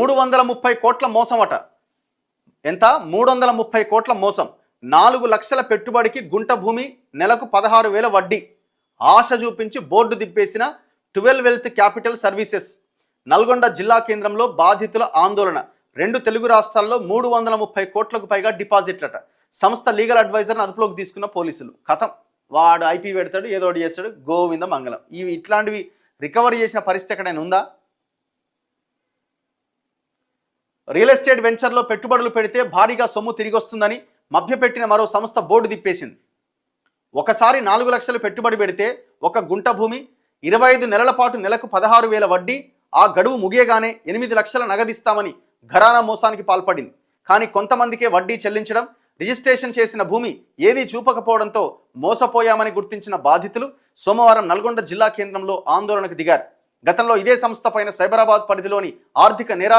మూడు వందల ముప్పై కోట్ల మోసం అట ఎంత? మూడు వందల ముప్పై కోట్ల మోసం. నాలుగు లక్షల పెట్టుబడికి గుంట భూమి నెలకు పదహారు వేల వడ్డీ. ఆశ చూపించి board దిప్పేసిన twelve wealth capital services. Nalgonda జిల్లా కేంద్రంలో బాధితుల ఆందోళన. రెండు తెలుగు రాష్ట్రాల్లో మూడు వందల ముప్పై కోట్లకు పైగా డిపాజిట్లట. సంస్థ లీగల్ అడ్వైజర్ని అదుపులోకి తీసుకున్న పోలీసులు. కథం. వాడు ఐపీ పెడతాడు ఏదో చేస్తాడు. గోవింద మంగళం. ఇవి ఇట్లాంటివి రికవరీ చేసిన పరిస్థితి ఎక్కడైనా ఉందా? రియల్ ఎస్టేట్ వెంచర్లో పెట్టుబడులు పెడితే భారీగా సొమ్ము తిరిగి వస్తుందని మభ్యపెట్టిన మరో సంస్థ బోర్డు తిప్పేసింది. ఒకసారి నాలుగు లక్షలు పెట్టుబడి పెడితే ఒక గుంట భూమి ఇరవై ఐదు నెలల పాటు నెలకు పదహారు వేల వడ్డీ ఆ గడువు ముగియగానే ఎనిమిది లక్షల నగదిస్తామని ఘరానా మోసానికి పాల్పడింది. కానీ కొంతమందికే వడ్డీ చెల్లించడం రిజిస్ట్రేషన్ చేసిన భూమి ఏదీ చూపకపోవడంతో మోసపోయామని గుర్తించిన బాధితులు సోమవారం నల్గొండ జిల్లా కేంద్రంలో ఆందోళనకు దిగారు. గతంలో ఇదే సంస్థ పైన సైబరాబాద్ పరిధిలోని ఆర్థిక నేరా